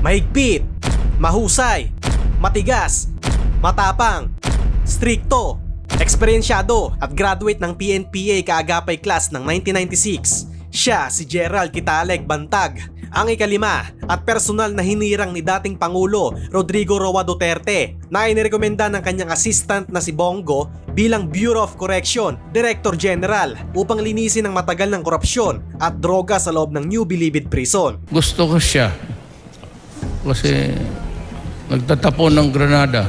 Mahigpit, mahusay, matigas, matapang, strikto, eksperyensyado at graduate ng PNPA kaagapay class ng 1996. Siya si Gerald Kitaleg Bantag, ang ikalima at personal na hinirang ni dating Pangulo Rodrigo Roa Duterte na inirekomenda ng kanyang assistant na si Bongo bilang Bureau of Correction Director General upang linisin ang matagal ng korupsyon at droga sa loob ng New Bilibid Prison. Gusto ko siya. Kasi nagtatapon ng Granada.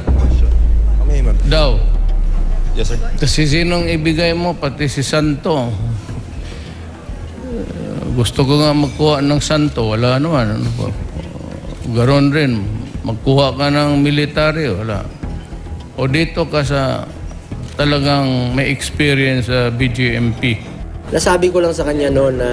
Kami, ma'am. Daw. Yes, sir. Kasi sinong ibigay mo, pati si Santo. Eh, Gusto ko nga magkuha ng Santo, wala naman. Ano pa? Garon rin, magkuha ka ng military, wala. O dito ka sa talagang may experience sa BGMP. Nasabi ko lang sa kanya noon na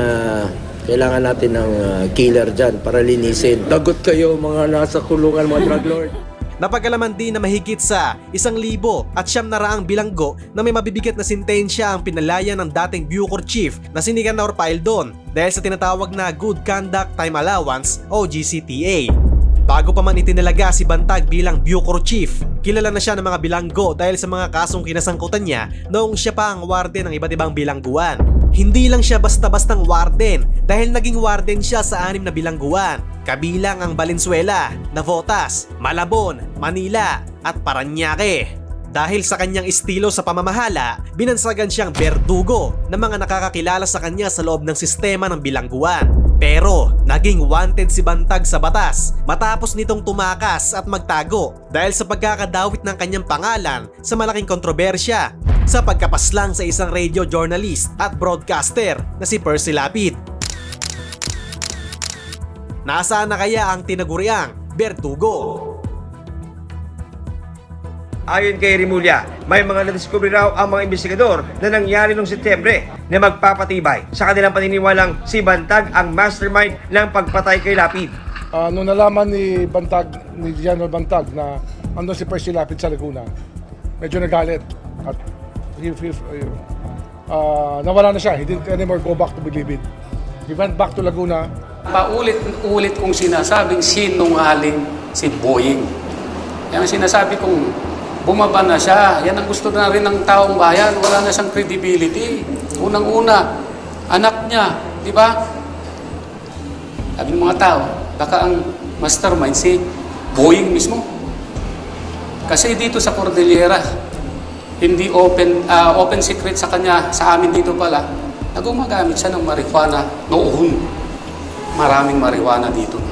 kailangan natin ng ah, killer dyan para linisin. Dagot kayo mga nasa kulungan, mga drug lord. Napagkalaman din na mahigit sa isang libo at siyam na raang bilanggo na may mabibigat na sintensya ang pinalaya ng dating Bucor Chief na si Nicanor Paildon dahil sa tinatawag na Good Conduct Time Allowance o GCTA. Bago pa man itinalaga si Bantag bilang Bucor Chief, kilala na siya ng mga bilanggo dahil sa mga kasong kinasangkutan niya noong siya pa ang warden ng iba't ibang bilangguan. Hindi lang siya basta-bastang warden dahil naging warden siya sa anim na bilangguan, kabilang ang Valenzuela, Navotas, Malabon, Manila at Paranaque. Dahil sa kanyang estilo sa pamamahala, binansagan siyang berdugo ng mga nakakakilala sa kanya sa loob ng sistema ng bilangguan. Pero naging wanted si Bantag sa batas matapos nitong tumakas at magtago dahil sa pagkakadawit ng kanyang pangalan sa malaking kontrobersya sa pagkapaslang sa isang radio journalist at broadcaster na si Percy Lapid. Nasaan na kaya ang tinaguriang Bertugo? Ayon kay Rimulya, may mga nadiskubre raw ang mga investigador na nangyari noong Setyembre na magpapatibay sa kanilang paniniwalang si Bantag ang mastermind ng pagpatay kay Lapid. Ah, nung nalaman ni Bantag, ni General Bantag na andun si Percy Lapid sa Laguna, medyo nagalit at he, he, uh, nawala na siya. He didn't anymore go back to Bilibid. He went back to Laguna. Paulit-ulit kong sinasabing sinungaling si Boeing. Yan ang sinasabi kong bumaba na siya. Yan ang gusto na rin ng taong bayan. Wala na siyang credibility. Unang-una, anak niya, di ba? Sabi ng mga tao, baka ang mastermind si Boeing mismo. Kasi dito sa Cordillera, hindi open ah, open secret sa kanya, sa amin dito pala, na gumagamit siya ng marijuana noon. Maraming marijuana dito.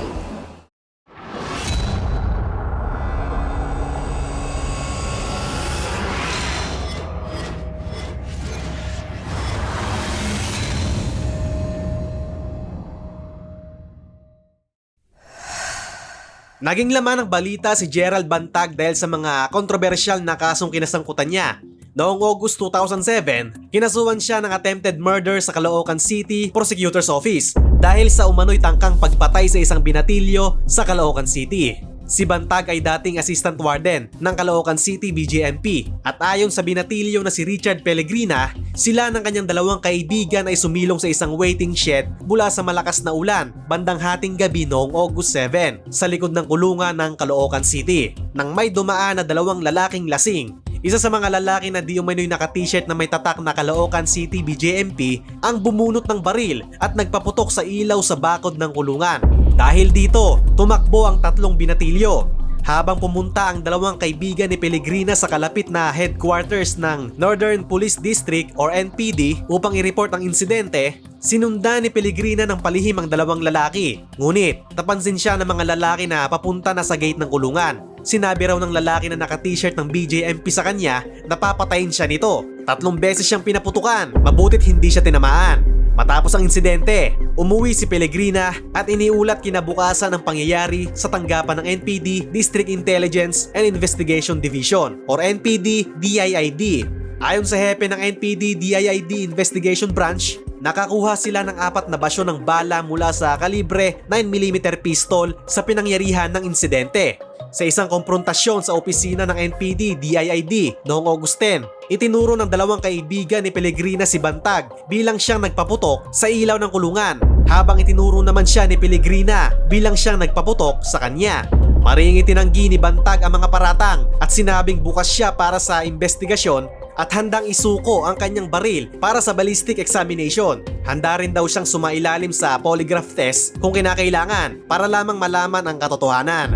Naging laman ng balita si Gerald Bantag dahil sa mga kontrobersyal na kasong kinasangkutan niya. Noong August 2007, kinasuhan siya ng attempted murder sa Caloocan City Prosecutor's Office dahil sa umano'y tangkang pagpatay sa isang binatilyo sa Caloocan City. Si Bantag ay dating assistant warden ng Caloocan City BJMP at ayon sa binatilyo na si Richard Pellegrina, sila ng kanyang dalawang kaibigan ay sumilong sa isang waiting shed mula sa malakas na ulan bandang hating gabi noong August 7 sa likod ng kulungan ng Caloocan City nang may dumaan na dalawang lalaking lasing isa sa mga lalaki na di umano'y naka-t-shirt na may tatak na Caloocan City BJMP ang bumunot ng baril at nagpaputok sa ilaw sa bakod ng kulungan. Dahil dito, tumakbo ang tatlong binatilyo. Habang pumunta ang dalawang kaibigan ni Pellegrina sa kalapit na headquarters ng Northern Police District or NPD upang i-report ang insidente, sinunda ni Pellegrina ng palihim ang dalawang lalaki. Ngunit, napansin siya ng mga lalaki na papunta na sa gate ng kulungan. Sinabi raw ng lalaki na naka-t-shirt ng BJMP sa kanya na papatayin siya nito. Tatlong beses siyang pinaputukan, mabutit hindi siya tinamaan. Matapos ang insidente, umuwi si Pellegrina at iniulat kinabukasan ang pangyayari sa tanggapan ng NPD District Intelligence and Investigation Division or NPD DIID. Ayon sa hepe ng NPD DIID Investigation Branch, nakakuha sila ng apat na basyo ng bala mula sa kalibre 9mm pistol sa pinangyarihan ng insidente sa isang komprontasyon sa opisina ng NPD DIID noong August 10. Itinuro ng dalawang kaibigan ni Pellegrina si Bantag bilang siyang nagpaputok sa ilaw ng kulungan habang itinuro naman siya ni Pellegrina bilang siyang nagpaputok sa kanya. Maring itinanggi ni Bantag ang mga paratang at sinabing bukas siya para sa investigasyon at handang isuko ang kanyang baril para sa ballistic examination. Handa rin daw siyang sumailalim sa polygraph test kung kinakailangan para lamang malaman ang katotohanan.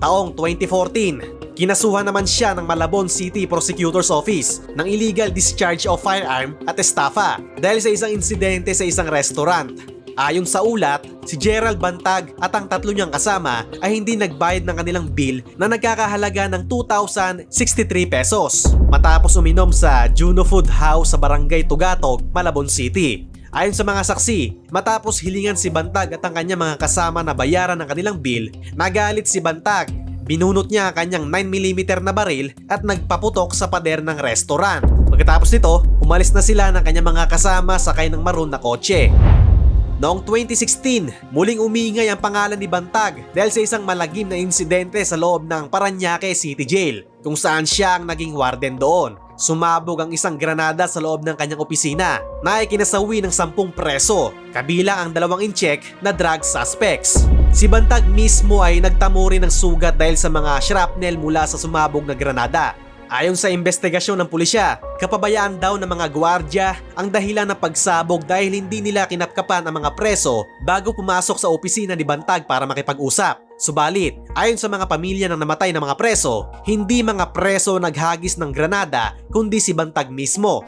Taong 2014, kinasuhan naman siya ng Malabon City Prosecutor's Office ng illegal discharge of firearm at estafa dahil sa isang insidente sa isang restaurant. Ayon sa ulat, si Gerald Bantag at ang tatlo niyang kasama ay hindi nagbayad ng kanilang bill na nagkakahalaga ng 2,063 pesos matapos uminom sa Juno Food House sa Barangay Tugatog, Malabon City. Ayon sa mga saksi, matapos hilingan si Bantag at ang kanyang mga kasama na bayaran ng kanilang bill, nagalit si Bantag. Binunot niya ang kanyang 9mm na baril at nagpaputok sa pader ng restaurant. Pagkatapos nito, umalis na sila ng kanyang mga kasama sakay ng maroon na kotse. Noong 2016, muling umingay ang pangalan ni Bantag dahil sa isang malagim na insidente sa loob ng Paranaque City Jail kung saan siya ang naging warden doon. Sumabog ang isang granada sa loob ng kanyang opisina na ay kinasawi ng sampung preso, kabilang ang dalawang incheck na drug suspects. Si Bantag mismo ay nagtamo rin ng sugat dahil sa mga shrapnel mula sa sumabog na granada Ayon sa investigasyon ng pulisya, kapabayaan daw ng mga gwardya ang dahilan ng pagsabog dahil hindi nila kinapkapan ang mga preso bago pumasok sa opisina ni Bantag para makipag-usap. Subalit, ayon sa mga pamilya ng namatay na mga preso, hindi mga preso naghagis ng granada kundi si Bantag mismo.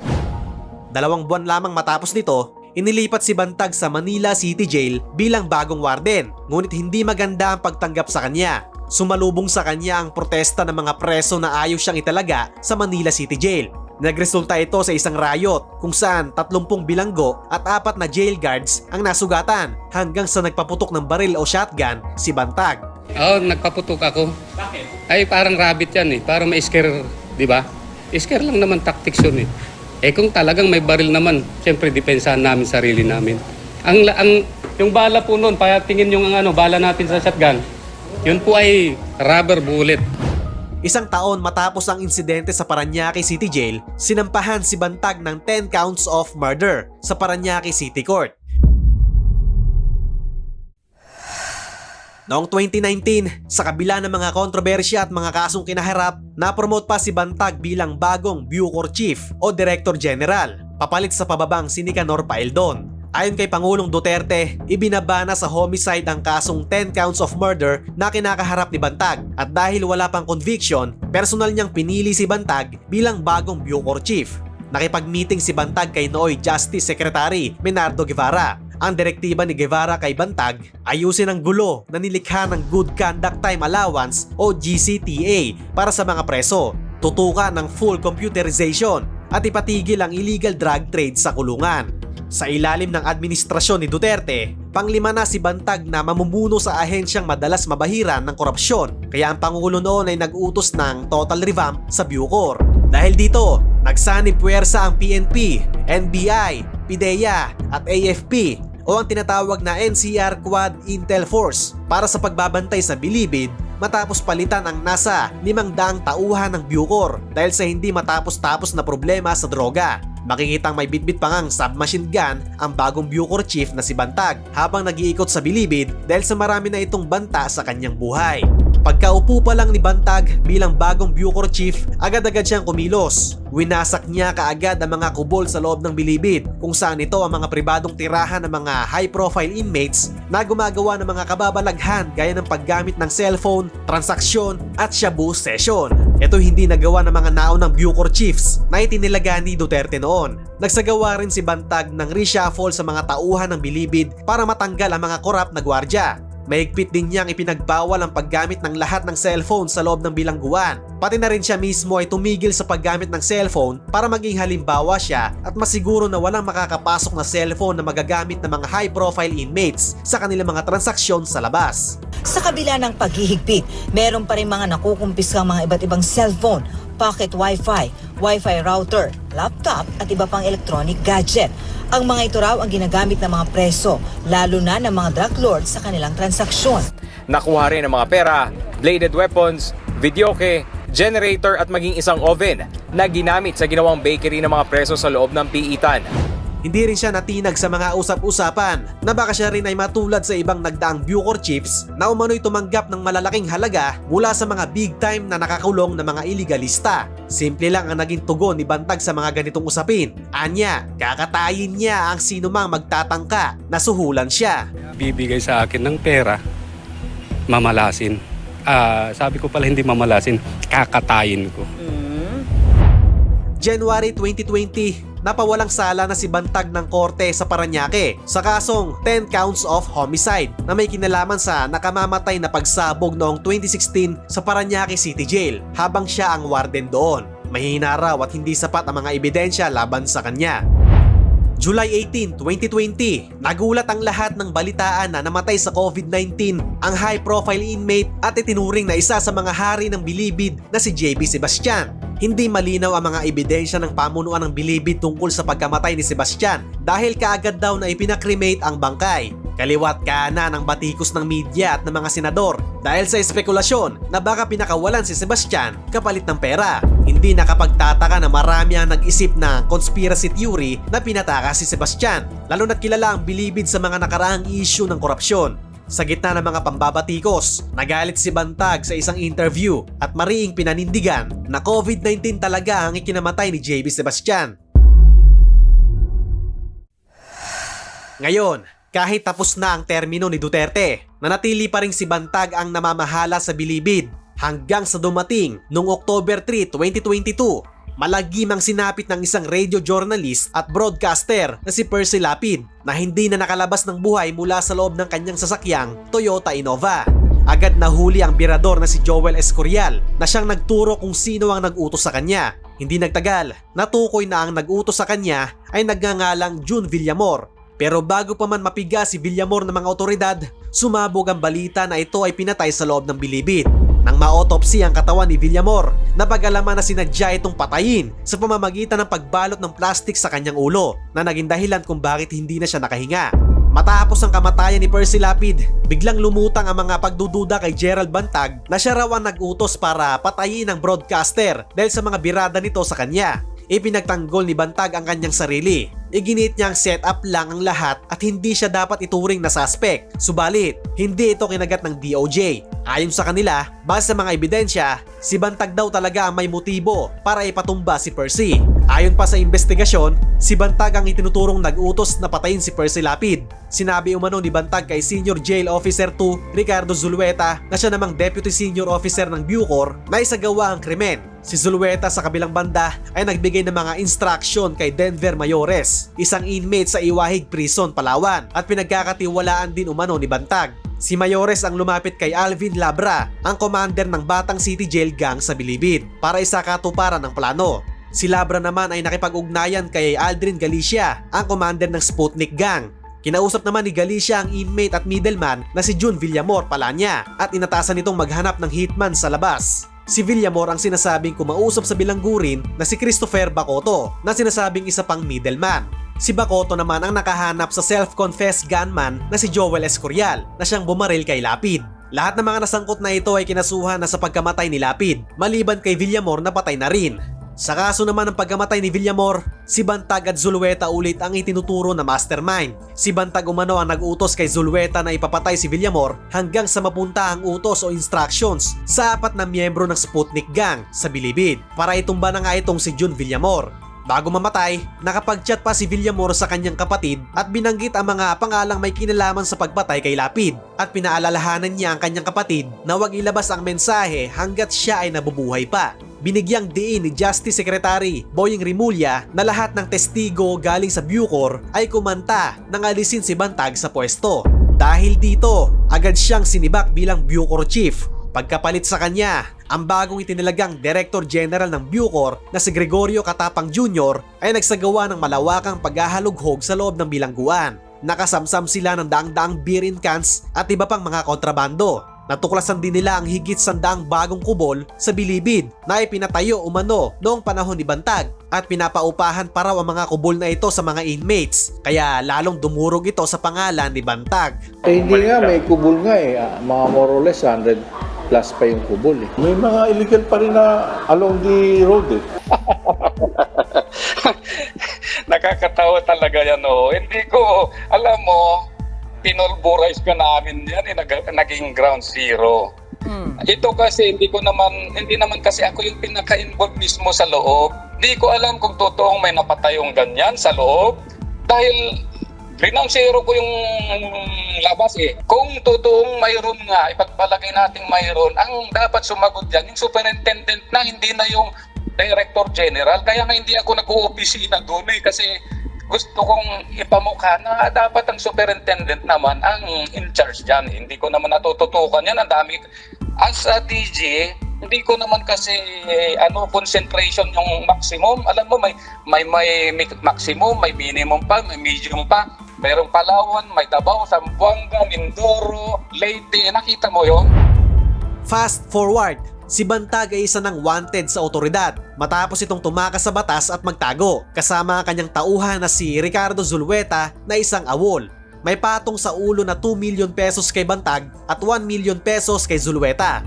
Dalawang buwan lamang matapos nito, inilipat si Bantag sa Manila City Jail bilang bagong warden. Ngunit hindi maganda ang pagtanggap sa kanya. Sumalubong sa kanya ang protesta ng mga preso na ayaw siyang italaga sa Manila City Jail. Nagresulta ito sa isang riot kung saan 30 bilanggo at apat na jail guards ang nasugatan hanggang sa nagpaputok ng baril o shotgun si Bantag. Oo, nagpaputok ako. Bakit? Ay, parang rabbit yan eh. Parang may scare, di ba? Scare lang naman tactics yun eh. Eh kung talagang may baril naman, siyempre depensahan namin sarili namin. Ang, ang yung bala po noon, patingin yung ano, bala natin sa shotgun, yun po ay rubber bullet. Isang taon matapos ang insidente sa Paranaque City Jail, sinampahan si Bantag ng 10 counts of murder sa Paranaque City Court. Noong 2019, sa kabila ng mga kontrobersya at mga kasong kinaharap, napromote pa si Bantag bilang bagong Bucor Chief o Director General, papalit sa pababang si Nicanor Paeldon. Ayon kay Pangulong Duterte, ibinabana sa homicide ang kasong 10 counts of murder na kinakaharap ni Bantag at dahil wala pang conviction, personal niyang pinili si Bantag bilang bagong Bucor Chief. Nakipag-meeting si Bantag kay Noy Justice Secretary Menardo Guevara. Ang direktiba ni Guevara kay Bantag ayusin ang gulo na nilikha ng Good Conduct Time Allowance o GCTA para sa mga preso, tutukan ng full computerization at ipatigil ang illegal drug trade sa kulungan. Sa ilalim ng administrasyon ni Duterte, panglima na si Bantag na mamumuno sa ahensyang madalas mabahiran ng korupsyon. Kaya ang Pangulo noon ay nag-utos ng total revamp sa Bucor. Dahil dito, nagsanib puwersa ang PNP, NBI, PIDEA at AFP o ang tinatawag na NCR Quad Intel Force para sa pagbabantay sa bilibid matapos palitan ang nasa 500 tauhan ng Bucor dahil sa hindi matapos-tapos na problema sa droga. Makikitang may bitbit pa ngang submachine gun ang bagong Bucor chief na si Bantag habang nag-iikot sa bilibid dahil sa marami na itong banta sa kanyang buhay. Pagkaupo pa lang ni Bantag bilang bagong Bucor chief, agad-agad siyang kumilos. Winasak niya kaagad ang mga kubol sa loob ng bilibid kung saan ito ang mga pribadong tirahan ng mga high-profile inmates na gumagawa ng mga kababalaghan gaya ng paggamit ng cellphone, transaksyon at shabu session. Ito hindi nagawa ng mga naunang Bucor chiefs na itinilaga ni Duterte noon. Nagsagawa rin si Bantag ng reshuffle sa mga tauhan ng bilibid para matanggal ang mga korap na gwardya. Mahigpit din niyang ipinagbawal ang paggamit ng lahat ng cellphone sa loob ng bilangguan. Pati na rin siya mismo ay tumigil sa paggamit ng cellphone para maging halimbawa siya at masiguro na walang makakapasok na cellphone na magagamit ng mga high-profile inmates sa kanilang mga transaksyon sa labas. Sa kabila ng paghihigpit, meron pa rin mga nakukumpiskang mga iba't ibang cellphone, pocket wifi, wifi router, laptop at iba pang electronic gadget. Ang mga ito raw ang ginagamit ng mga preso, lalo na ng mga drug lords sa kanilang transaksyon. Nakuha rin ang mga pera, bladed weapons, videoke, generator at maging isang oven na ginamit sa ginawang bakery ng mga preso sa loob ng piitan. Hindi rin siya natinag sa mga usap-usapan na baka siya rin ay matulad sa ibang nagdaang Bucor chiefs na umano'y tumanggap ng malalaking halaga mula sa mga big time na nakakulong na mga iligalista. Simple lang ang naging tugon ni Bantag sa mga ganitong usapin. Anya, kakatayin niya ang sino mang magtatangka na suhulan siya. bibigay sa akin ng pera, mamalasin. Ah, sabi ko pala hindi mamalasin, kakatayin ko. January 2020, napawalang sala na si Bantag ng korte sa Paranaque sa kasong 10 counts of homicide na may kinalaman sa nakamamatay na pagsabog noong 2016 sa Paranaque City Jail habang siya ang warden doon. Mahina raw at hindi sapat ang mga ebidensya laban sa kanya. July 18, 2020, nagulat ang lahat ng balitaan na namatay sa COVID-19 ang high-profile inmate at itinuring na isa sa mga hari ng bilibid na si JB Sebastian. Hindi malinaw ang mga ebidensya ng pamunuan ng bilibid tungkol sa pagkamatay ni Sebastian dahil kaagad daw na ipinakremate ang bangkay. Kaliwat kana ng batikos ng media at ng mga senador dahil sa espekulasyon na baka pinakawalan si Sebastian kapalit ng pera. Hindi nakapagtataka na marami ang nag-isip na conspiracy theory na pinataka si Sebastian lalo na't kilala ang bilibid sa mga nakaraang issue ng korupsyon. Sa gitna ng mga pambabatikos, nagalit si Bantag sa isang interview at mariing pinanindigan na COVID-19 talaga ang ikinamatay ni JB Sebastian. Ngayon, kahit tapos na ang termino ni Duterte, nanatili pa rin si Bantag ang namamahala sa bilibid hanggang sa dumating noong October 3, 2022 malagim ang sinapit ng isang radio journalist at broadcaster na si Percy Lapid na hindi na nakalabas ng buhay mula sa loob ng kanyang sasakyang Toyota Innova. Agad nahuli ang birador na si Joel Escorial na siyang nagturo kung sino ang nag-utos sa kanya. Hindi nagtagal, natukoy na ang nag-utos sa kanya ay nagngangalang June Villamor. Pero bago pa man mapiga si Villamor ng mga otoridad, sumabog ang balita na ito ay pinatay sa loob ng bilibid. Nang ma-autopsy ang katawan ni Villamor, napag-alaman na sinadya itong patayin sa pamamagitan ng pagbalot ng plastic sa kanyang ulo na naging dahilan kung bakit hindi na siya nakahinga. Matapos ang kamatayan ni Percy Lapid, biglang lumutang ang mga pagdududa kay Gerald Bantag na siya raw ang nag-utos para patayin ang broadcaster dahil sa mga birada nito sa kanya. Ipinagtanggol ni Bantag ang kanyang sarili. Iginit niyang set up lang ang lahat at hindi siya dapat ituring na suspect. Subalit, hindi ito kinagat ng DOJ. Ayon sa kanila, base sa mga ebidensya, si Bantag daw talaga ang may motibo para ipatumba si Percy. Ayon pa sa investigasyon, si Bantag ang itinuturong nag-utos na patayin si Percy Lapid. Sinabi umano ni Bantag kay Senior Jail Officer 2 Ricardo Zulueta na siya namang Deputy Senior Officer ng Bucor na isagawa ang krimen. Si Zulueta sa kabilang banda ay nagbigay ng mga instruction kay Denver Mayores, isang inmate sa Iwahig Prison, Palawan at pinagkakatiwalaan din umano ni Bantag. Si Mayores ang lumapit kay Alvin Labra, ang commander ng Batang City Jail Gang sa Bilibid para isakatuparan ng plano. Si Labra naman ay nakipag-ugnayan kay Aldrin Galicia, ang commander ng Sputnik Gang. Kinausap naman ni Galicia ang inmate at middleman na si June Villamor Palanya at inatasan nitong maghanap ng hitman sa labas. Si Villamor ang sinasabing kumausap sa bilanggurin na si Christopher Bacoto na sinasabing isa pang middleman. Si Bacoto naman ang nakahanap sa self-confessed gunman na si Joel Escorial na siyang bumaril kay Lapid. Lahat ng mga nasangkot na ito ay kinasuhan na sa pagkamatay ni Lapid, maliban kay Villamor na patay na rin. Sa kaso naman ng pagkamatay ni Villamor, si Bantag at Zulueta ulit ang itinuturo na mastermind. Si Bantag umano ang nag-utos kay Zulueta na ipapatay si Villamor hanggang sa mapunta ang utos o instructions sa apat na miyembro ng Sputnik Gang sa Bilibid para itumba na nga itong si June Villamor. Bago mamatay, nakapag-chat pa si Villamor sa kanyang kapatid at binanggit ang mga pangalang may kinalaman sa pagpatay kay Lapid at pinaalalahanan niya ang kanyang kapatid na huwag ilabas ang mensahe hanggat siya ay nabubuhay pa. Binigyang diin ni Justice Secretary Boying Rimulya na lahat ng testigo galing sa Bucor ay kumanta nang alisin si Bantag sa pwesto. Dahil dito, agad siyang sinibak bilang Bucor Chief. Pagkapalit sa kanya, ang bagong itinalagang Director General ng Bucor na si Gregorio Katapang Jr. ay nagsagawa ng malawakang paghahalughog sa loob ng bilangguan. Nakasamsam sila ng daang-daang beer in cans at iba pang mga kontrabando. Natuklasan din nila ang higit sandaang bagong kubol sa bilibid na ipinatayo umano noong panahon ni Bantag at pinapaupahan pa raw ang mga kubol na ito sa mga inmates kaya lalong dumurog ito sa pangalan ni Bantag. Eh, hindi nga, may kubol nga eh. Ah, Mga more or less 100 plus pa yung kubol eh. May mga illegal pa rin na along the road eh. Nakakatawa talaga yan, oh. Hindi ko, alam mo, pinulburize ka namin yan, eh, nag- naging ground zero. Ito kasi hindi ko naman hindi naman kasi ako yung pinaka-involved mismo sa loob. Hindi ko alam kung totoong may napatayong ganyan sa loob dahil ground zero ko yung labas eh. Kung totoong mayroon nga, ipagpalagay natin mayroon, ang dapat sumagot dyan, yung superintendent na hindi na yung director general. Kaya nga hindi ako nag-uopisina doon eh kasi gusto kong ipamukha na dapat ang superintendent naman ang in charge dyan. Hindi ko naman natututukan yan. Ang dami. As a DJ, hindi ko naman kasi eh, ano concentration yung maximum. Alam mo may may may maximum, may minimum pa, may medium pa. Merong Palawan, may Davao, Zamboanga, Mindoro, Leyte. Nakita mo yon? Fast forward, si Bantag ay isa ng wanted sa otoridad matapos itong tumakas sa batas at magtago kasama ang kanyang tauhan na si Ricardo Zulueta na isang awol. May patong sa ulo na 2 million pesos kay Bantag at 1 million pesos kay Zulueta.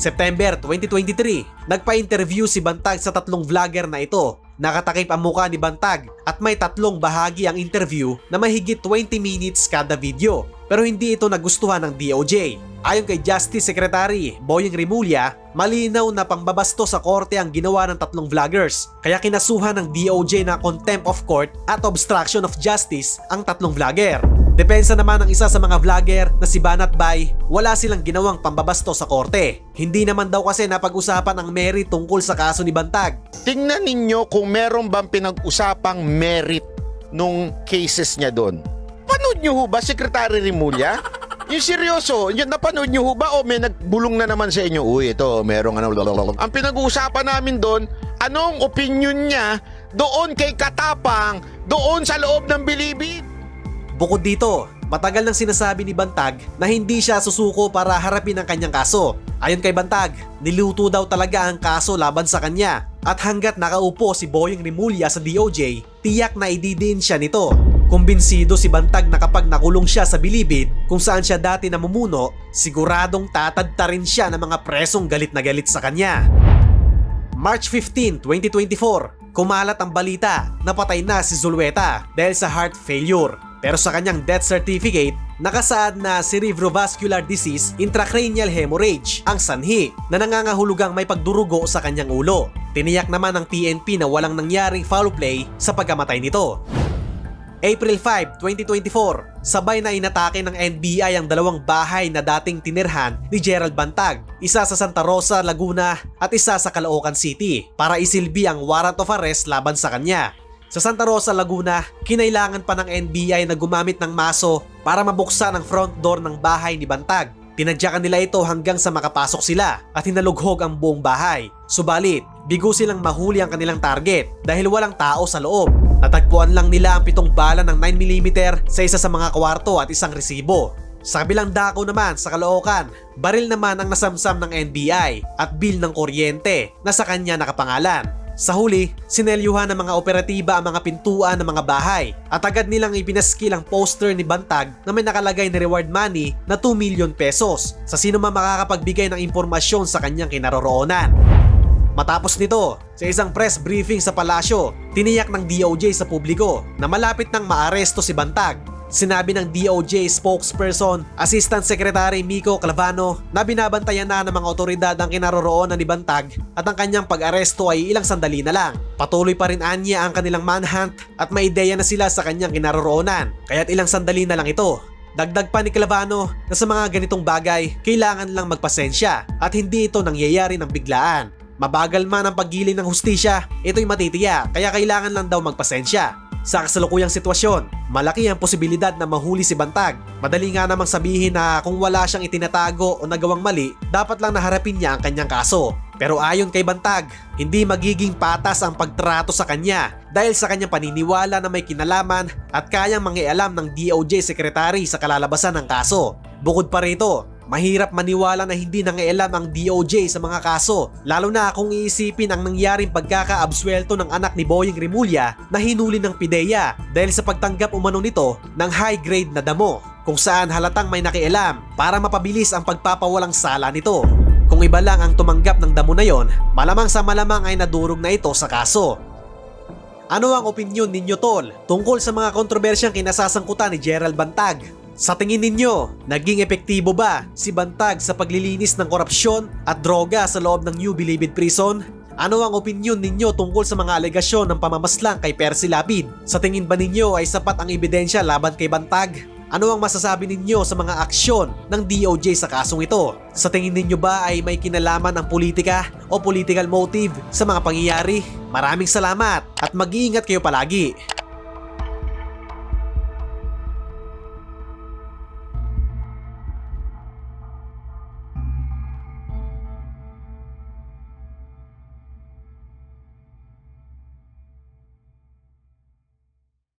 September 2023, nagpa-interview si Bantag sa tatlong vlogger na ito. Nakatakip ang mukha ni Bantag at may tatlong bahagi ang interview na mahigit 20 minutes kada video. Pero hindi ito nagustuhan ng DOJ. Ayon kay Justice Secretary Boying Rimulya, malinaw na pangbabasto sa korte ang ginawa ng tatlong vloggers. Kaya kinasuhan ng DOJ na contempt of court at obstruction of justice ang tatlong vlogger. Depensa naman ng isa sa mga vlogger na si Banat Bay, wala silang ginawang pambabasto sa korte. Hindi naman daw kasi napag-usapan ang merit tungkol sa kaso ni Bantag. Tingnan ninyo kung meron bang pinag-usapang merit nung cases niya doon. Panood nyo ho ba, Secretary Rimulya? Yung seryoso, yun, napanood nyo ho ba o may nagbulong na naman sa inyo? Uy, ito, merong ano, lalalala." Ang pinag-uusapan namin doon, anong opinion niya doon kay Katapang, doon sa loob ng bilibid? Bukod dito, matagal nang sinasabi ni Bantag na hindi siya susuko para harapin ang kanyang kaso. Ayon kay Bantag, niluto daw talaga ang kaso laban sa kanya. At hanggat nakaupo si Boying Rimulya sa DOJ, tiyak na ididiin siya nito. Kumbinsido si Bantag na kapag nakulong siya sa bilibid kung saan siya dati namumuno, siguradong tatadta rin siya ng mga presong galit na galit sa kanya. March 15, 2024, kumalat ang balita na patay na si Zulueta dahil sa heart failure. Pero sa kanyang death certificate, nakasaad na cerebrovascular disease intracranial hemorrhage ang sanhi na nangangahulugang may pagdurugo sa kanyang ulo. Tiniyak naman ng PNP na walang nangyaring foul play sa pagkamatay nito. April 5, 2024, sabay na inatake ng NBI ang dalawang bahay na dating tinirhan ni Gerald Bantag, isa sa Santa Rosa, Laguna at isa sa Caloocan City para isilbi ang warrant of arrest laban sa kanya. Sa Santa Rosa, Laguna, kinailangan pa ng NBI na gumamit ng maso para mabuksan ang front door ng bahay ni Bantag. Tinadyakan nila ito hanggang sa makapasok sila at hinalughog ang buong bahay. Subalit, bigo silang mahuli ang kanilang target dahil walang tao sa loob. Natagpuan lang nila ang pitong bala ng 9mm sa isa sa mga kwarto at isang resibo. Sa kabilang dako naman sa Caloocan, baril naman ang nasamsam ng NBI at bill ng kuryente na sa kanya nakapangalan. Sa huli, sinelyuhan ng mga operatiba ang mga pintuan ng mga bahay at agad nilang ipinaskil ang poster ni Bantag na may nakalagay na reward money na 2 million pesos sa sino man makakapagbigay ng impormasyon sa kanyang kinaroroonan. Matapos nito, sa isang press briefing sa palasyo, tiniyak ng DOJ sa publiko na malapit nang maaresto si Bantag. Sinabi ng DOJ spokesperson, Assistant Secretary Miko Clavano na binabantayan na ng mga otoridad ang kinaroroonan ni Bantag at ang kanyang pag-aresto ay ilang sandali na lang. Patuloy pa rin anya ang kanilang manhunt at may ideya na sila sa kanyang kinaroroonan, kaya't ilang sandali na lang ito. Dagdag pa ni Clavano na sa mga ganitong bagay, kailangan lang magpasensya at hindi ito nangyayari ng biglaan. Mabagal man ang paggiling ng hustisya, ito'y matitiya kaya kailangan lang daw magpasensya. Sa kasalukuyang sitwasyon, malaki ang posibilidad na mahuli si Bantag. Madali nga namang sabihin na kung wala siyang itinatago o nagawang mali, dapat lang naharapin niya ang kanyang kaso. Pero ayon kay Bantag, hindi magiging patas ang pagtrato sa kanya dahil sa kanyang paniniwala na may kinalaman at kayang mangialam ng DOJ Secretary sa kalalabasan ng kaso. Bukod pa rito, Mahirap maniwala na hindi nangialam ang DOJ sa mga kaso, lalo na kung iisipin ang nangyaring pagkakaabswelto ng anak ni Boying Rimulya na hinuli ng PIDEA dahil sa pagtanggap umano nito ng high-grade na damo, kung saan halatang may nakialam para mapabilis ang pagpapawalang sala nito. Kung iba lang ang tumanggap ng damo na yon, malamang sa malamang ay nadurog na ito sa kaso. Ano ang opinion ninyo tol tungkol sa mga kontrobersyang kinasasangkutan ni Gerald Bantag? Sa tingin ninyo, naging epektibo ba si Bantag sa paglilinis ng korupsyon at droga sa loob ng New Bilibid Prison? Ano ang opinion ninyo tungkol sa mga alegasyon ng pamamaslang kay Percy Lapid? Sa tingin ba ninyo ay sapat ang ebidensya laban kay Bantag? Ano ang masasabi ninyo sa mga aksyon ng DOJ sa kasong ito? Sa tingin ninyo ba ay may kinalaman ang politika o political motive sa mga pangyayari? Maraming salamat at mag-iingat kayo palagi.